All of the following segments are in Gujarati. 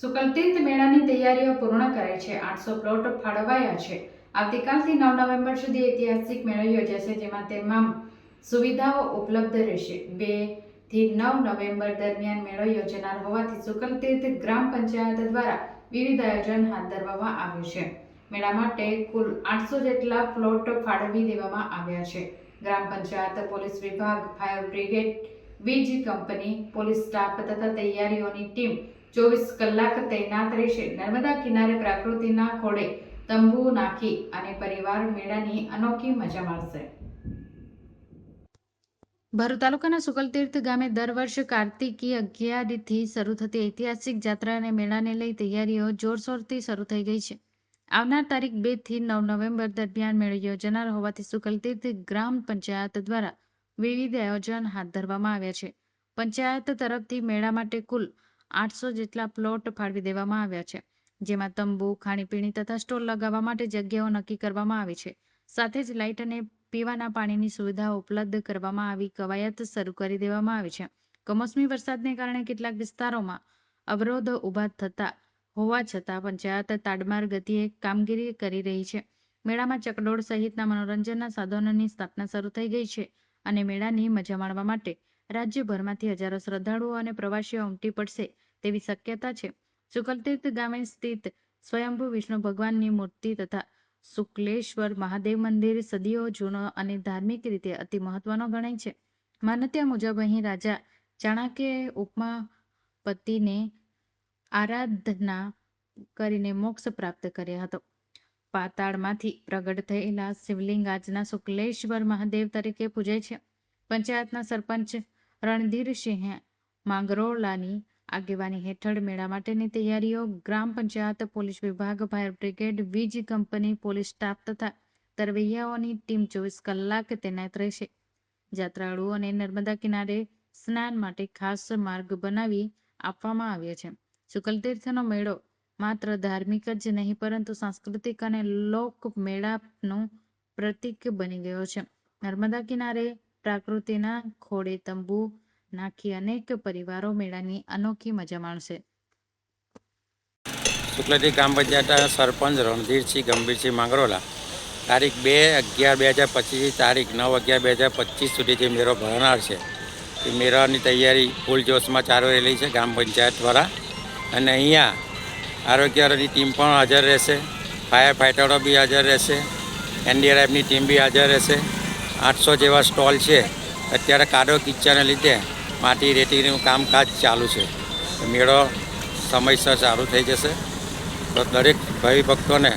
સુકલતીર્થ મેળાની તૈયારીઓ પૂર્ણ કરાઈ છે. આઠસો પ્લોટ ફાળવાયા છે. આવતીકાલથી નવ નવેમ્બર સુધી ઐતિહાસિક મેળો યોજાશે, જેમાં તમામ સુવિધાઓ ઉપલબ્ધ રહેશે. બેથી નવ નવેમ્બર દરમિયાન મેળો યોજાનાર હોવાથી સુકલતીર્થ ગ્રામ પંચાયત દ્વારા વિવિધ આયોજન હાથ ધરવામાં આવ્યું છે. મેળા માટે કુલ આઠસો જેટલા પ્લોટ ફાળવી દેવામાં આવ્યા છે. ગ્રામ પંચાયત, પોલીસ વિભાગ, ફાયર બ્રિગેડ, વીજ કંપની, પોલીસ સ્ટાફ તથા તૈયારીઓની ટીમ ચોવીસ કલાક તૈનાત રહેશે. નર્મદા કિનારે પ્રકૃતિના ખોળે તંબુ નાખી અને પરિવાર મેળાની અનોખી મજા માણશે. ભરૂચ તાલુકાના સુકલતીર્થ ગામે દર વર્ષ કાર્તિકી અગિયારથી શરૂ થતી ઐતિહાસિક જાત્રા અને મેળાને લઈ તૈયારીઓ જોરશોરથી શરૂ થઈ ગઈ છે. આવનાર તારીખ બેથી નવ નવેમ્બર દરમિયાન મેળો યોજાનાર હોવાથી સુકલતીર્થ ગ્રામ પંચાયત દ્વારા વિવિધ આયોજન હાથ ધરવામાં આવ્યા છે. પંચાયત તરફથી મેળા માટે કુલ આઠસો જેટલા પ્લોટ ફાળવી દેવામાં આવ્યા છે, જેમાં તંબુ, ખાણીપીણી તથા સ્ટોલ લગાવવા માટે જગ્યાઓ નક્કી કરવામાં આવી છે. સાથે જ લાઇટ અને પીવાના પાણીની સુવિધાઓ ઉપલબ્ધ કરવામાં આવી કવાયત શરૂ કરી દેવામાં આવી છે. કમોસમી વરસાદને કારણે કેટલાક વિસ્તારોમાં અવરોધ ઊભા થતા હોવા છતાં પંચાયત તાડમાર ગતિએ કામગીરી કરી રહી છે. મેળામાં ચકડોળ સહિતના મનોરંજનના સાધનોની સ્થાપના શરૂ થઈ ગઈ છે અને મેળાની મજા માણવા માટે રાજ્યભરમાંથી હજારો શ્રદ્ધાળુઓ અને પ્રવાસીઓ ઉમટી પડશે તેવી શક્યતા છે. શુકલતીર્થ ગામે સ્થિત સ્વયંભૂ વિષ્ણુ ભગવાનની મૂર્તિ તથા શુક્લેશ્વર મહાદેવ મંદિર સદીઓ જૂનો અને ધાર્મિક રીતે અતિ મહત્વનો ગણાય છે. માન્યતા મુજબ અહીં રાજા ચાણક્યએ ઉપમાપતિને આરાધના કરીને મોક્ષ પ્રાપ્ત કર્યો હતો. પાતાળમાંથી પ્રગટ થયેલા શિવલિંગ આજના શુક્લેશ્વર મહાદેવ તરીકે પૂજાય છે. પંચાયતના સરપંચ રણધીરસિંહ માંગરોળાની આગેવાની હેઠળ મેળા માટેની તૈયારીઓ ગ્રામ પંચાયત, પોલીસ વિભાગ, ફાયર બ્રિગેડ, વીજ કંપની, પોલીસ સ્ટાફ તથા તરવૈયાઓની ટીમ ચોવીસ કલાક તૈનાત રહેશે. યાત્રાળુઓને નર્મદા કિનારે સ્નાન માટે ખાસ માર્ગ બનાવી આપવામાં આવ્યો છે. શુકલતીર્થનો મેળો માત્ર ધાર્મિક જ નહીં, પરંતુ સાંસ્કૃતિક અને લોક મેળાપનું પ્રતીક બની ગયો છે. નર્મદા કિનારે પ્રકૃતિના ખોળે તંબુ નાખી અનેક પરિવારો મેળાની અનોખી મજા માણશે. શુક્લજી ગ્રામ પંચાયતના સરપંચ રણધીરસિંહ ગંભીરસિંહ માંગરોલા. તારીખ બે અગિયાર બે હજાર પચીસથી તારીખ નવ અગિયાર બે હજાર પચીસ સુધી જે મેળો ભરનાર છે. એ મેળાની તૈયારી ફૂલ જોશમાં ચાલુ રહેલી છે ગ્રામ પંચાયત દ્વારા. અને અહીંયા આરોગ્યની ટીમ પણ હાજર રહેશે. ફાયર ફાઇટરો બી હાજર રહેશે. એનડીઆરએફની ટીમ બી હાજર રહેશે. આઠસો જેવા સ્ટોલ છે. અત્યારે કાદો કિચ્ચાને લીધે માટી રેતીનું કામકાજ ચાલુ છે. મેળો સમયસર ચાલુ થઈ જશે. તો દરેક ભાઈ ભક્તોને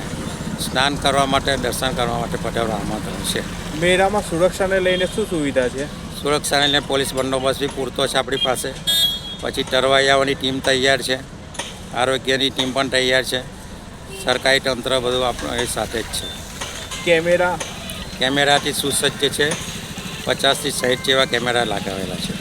સ્નાન કરવા માટે દર્શન કરવા માટે પધારવા આમંત્રણ છે. મેળામાં સુરક્ષાને લઈને શું સુવિધા છે? સુરક્ષાને લઈને પોલીસ બંદોબસ્ત બી પૂરતો છે આપણી પાસે. પછી તરવૈયાઓની ટીમ તૈયાર છે. આરોગ્યની ટીમ પણ તૈયાર છે. સરકારી તંત્ર બધું આપણું એ સાથે જ છે. કેમેરા? કેમેરાથી સુસજ્જ છે. પચાસથી સાઠ જેવા કેમેરા લગાવેલા છે.